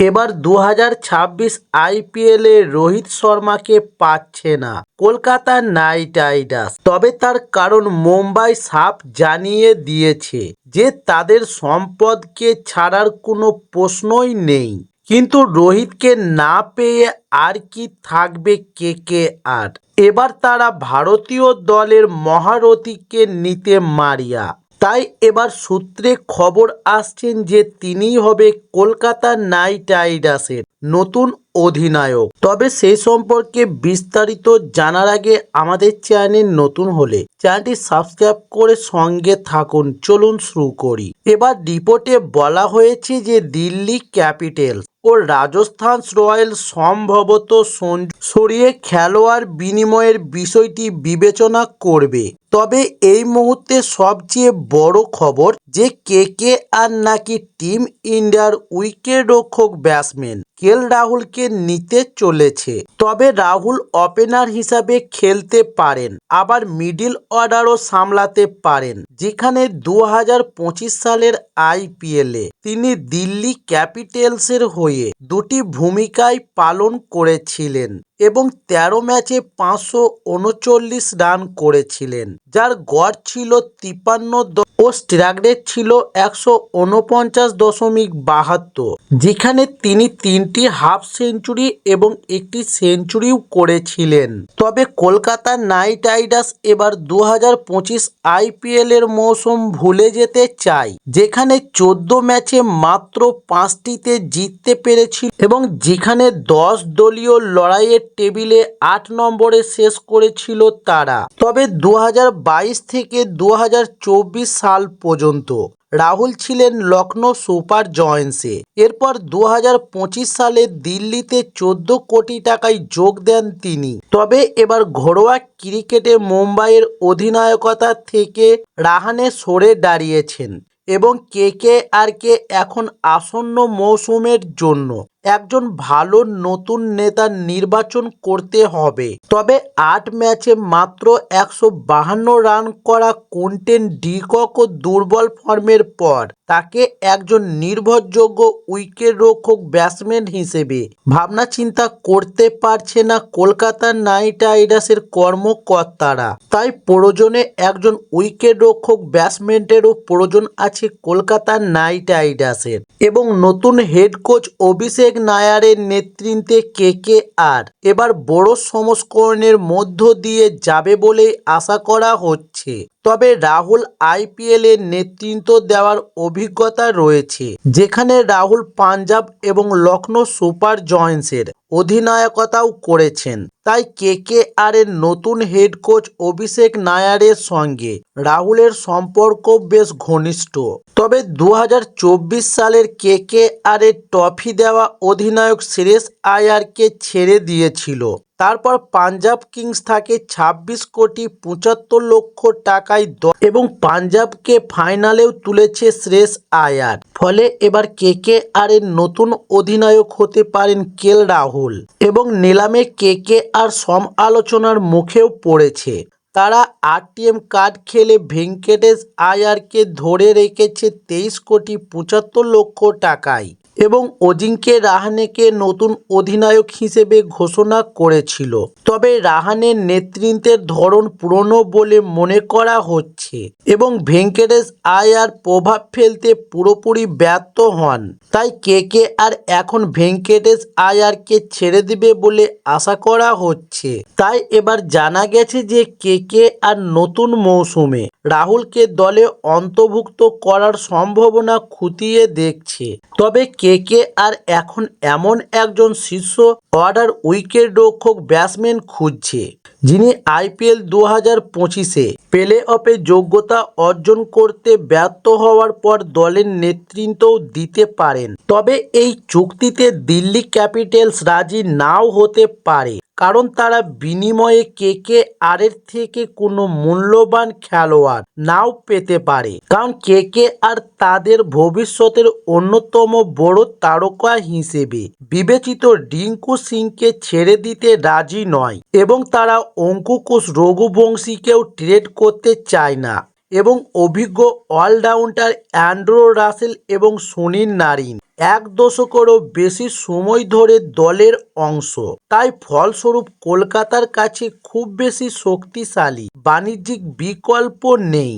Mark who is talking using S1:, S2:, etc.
S1: এবার দু হাজার ছাব্বিশ আইপিএলে রোহিত শর্মাকে পাচ্ছে না কলকাতা নাইট রাইডার্স। তবে তার কারণ মুম্বাই সাফ জানিয়ে দিয়েছে যে তাদের সম্পদকে ছাড়ার কোনো প্রশ্নই নেই। কিন্তু রোহিতকে না পেয়ে আর কি থাকবে কে কে আর এবার তারা ভারতীয় দলের মহারথীকে নিতে মারিয়া। তাই এবার সূত্রে খবর আসছেন যে তিনিই হবে কলকাতা নাইট রাইডার্সের নতুন অধিনায়ক। তবে সেই সম্পর্কে বিস্তারিত জানার আগে আমাদের চ্যানেল নতুন হলে চ্যানেলটি সাবস্ক্রাইব করে সঙ্গে থাকুন। চলুন শুরু করি। এবার রিপোর্টে বলা হয়েছে যে দিল্লি ক্যাপিটালস ও রাজস্থান রয়্যাল সম্ভবত সরিয়ে খেলোয়াড় বিনিময়ের বিষয়টি বিবেচনা করবে। তবে এই মুহূর্তে সবচেয়ে বড় খবর যে কে কে আর নাকি টিম ইন্ডিয়ার উইকেট রক্ষক ব্যাটসম্যান কেল রাহুলকে নিতে চলেছে। তবে রাহুল ওপেনার হিসাবে খেলতে পারেন, আবার মিডিল অর্ডারও সামলাতে পারেন, যেখানে দু হাজার পঁচিশ সালের আইপিএলে তিনি দিল্লি ক্যাপিটালসের হয়ে দুটি ভূমিকায় পালন করেছিলেন। এবং তেরো ম্যাচে পাঁচশো উনচল্লিশ রান করেছিলেন, যার গড় ছিল তিপান্ন ও স্ট্রাইক রেট ছিল একশো উনপঞ্চাশ দশমিক বাহাত্তর, যেখানে তিনি তিনটি হাফ সেঞ্চুরি এবং একটি সেঞ্চুরিও করেছিলেন। তবে কলকাতা নাইট রাইডার্স এবার দু হাজার পঁচিশ আইপিএল এর মৌসুম ভুলে যেতে চায়, যেখানে চোদ্দ ম্যাচে মাত্র পাঁচটিতে জিততে পেরেছিল এবং যেখানে দশ দলীয় লড়াইয়ের টেবিলে আট নম্বরে শেষ করেছিল তারা। তবে দু হাজার বাইশ থেকে দু হাজার চব্বিশ সাল পর্যন্ত রাহুল ছিলেন লখনৌ সুপার জয়েন্টসে। এরপর দু হাজার পঁচিশ সালে দিল্লিতে চোদ্দ কোটি টাকায় যোগ দেন তিনি। তবে এবার ঘরোয়া ক্রিকেটে মুম্বাইয়ের অধিনায়কতা থেকে রাহানে সরে দাঁড়িয়েছেন এবং কে কে আর কে এখন আসন্ন মৌসুমের জন্য একজন ভালো নতুন নেতা নির্বাচন করতে হবে। তবে আট ম্যাচে মাত্র একশো বাহান্ন রান করা কোন্টেন ডিকক ও দুর্বল ফর্মের পর তাকে একজন নির্ভরযোগ্য উইকেট রক্ষক ব্যাটসম্যান হিসেবে। ভাবনা চিন্তা করতে পারছে না কলকাতা নাইট রাইডার্সের কর্মকর্তারা। তাই প্রয়োজনে একজন উইকেট রক্ষক ব্যাটসম্যানেরও প্রয়োজন আছে কলকাতা নাইট রাইডার্সের। এবং নতুন হেড কোচ অভিষেক নায়ারের নেতৃত্বে কে কে আর এবার বড় সংস্করণের মধ্য দিয়ে যাবে বলেই আশা করা হচ্ছে। তবে রাহুল আইপিএল নেতৃত্ব দেওয়ার অভিজ্ঞতা রয়েছে, যেখানে রাহুল পাঞ্জাব এবং লখনৌ সুপার জয়েন্টসের অধিনায়কতাও করেছেন। তাই কে কে আর এর নতুন হেড কোচ অভিষেক নায়ারের সঙ্গে রাহুলের সম্পর্ক বেশ ঘনিষ্ঠ। তবে দু হাজার চব্বিশ সালের কে কে আর এর ট্রফি দেওয়া অধিনায়ক শ্রেয়স আয়ারকে ছেড়ে দিয়েছিল। তারপর পাঞ্জাব কিংস থাকে ছাব্বিশ কোটি পঁচাত্তর লক্ষ টাকায় দ- এবং পাঞ্জাবকে ফাইনালেও তুলেছে শ্রেষ আয়ার। ফলে এবার কে কে আর এর নতুন অধিনায়ক হতে পারেন কেল রাহুল এবং নিলামে কে কে আর সম আলোচনার মুখেও পড়েছে। তারা আরটিএম কার্ড খেলে ভেঙ্কটেশ আয়ারকে ধরে রেখেছে তেইশ কোটি পঁচাত্তর লক্ষ টাকায়। এবং অজিঙ্কে রাহানেকে নতুন অধিনায়ক হিসেবে ঘোষণা করেছিল। তবে রাহানের নেতৃত্বের ধরন পুরনো বলে মনে করা হচ্ছে এবং ভেঙ্কটেশ আয়ার প্রভাব ফেলতে পুরোপুরি ব্যর্থ হন। তাই কে কে আর এখন ভেঙ্কটেশ আয়ারকে ছেড়ে দিবে বলে আশা করা হচ্ছে। তাই এবার জানা গেছে যে কে কে আর নতুন মৌসুমে রাহুলকে দলে অন্তর্ভুক্ত করার সম্ভাবনা খুঁটিয়ে দেখছে। তবে কে কে আর এখন এমন একজন শীর্ষ অর্ডার উইকেট রক্ষক ব্যাটসম্যান খুঁজছে, যিনি আইপিএল দু হাজার পঁচিশে প্লে অফে যোগ্যতা অর্জন করতে ব্যর্থ হওয়ার পর দলের নেতৃত্বও দিতে পারেন। তবে এই চুক্তিতে দিল্লি ক্যাপিটালস রাজি নাও হতে পারে। কারণ তারা বিনিময়ে কে কে আর এর থেকে কোনো মূল্যবান খেলোয়াড় নাও পেতে পারে। কারণ কে কে আর তাদের ভবিষ্যতের অন্যতম বড় তারকা হিসেবে বিবেচিত রিঙ্কু সিংকে ছেড়ে দিতে রাজি নয় এবং তারা অঙ্কুকুশ রঘুবংশীকেও ট্রেড করতে চায় না। এবং অভিজ্ঞ অলরাউন্ডার অ্যান্ড্রো রাসেল এবং সুনীল নারিন এক দশকেরও বেশি সময় ধরে দলের অংশ। তাই ফলস্বরূপ কলকাতার কাছে খুব বেশি শক্তিশালী বাণিজ্যিক বিকল্প নেই।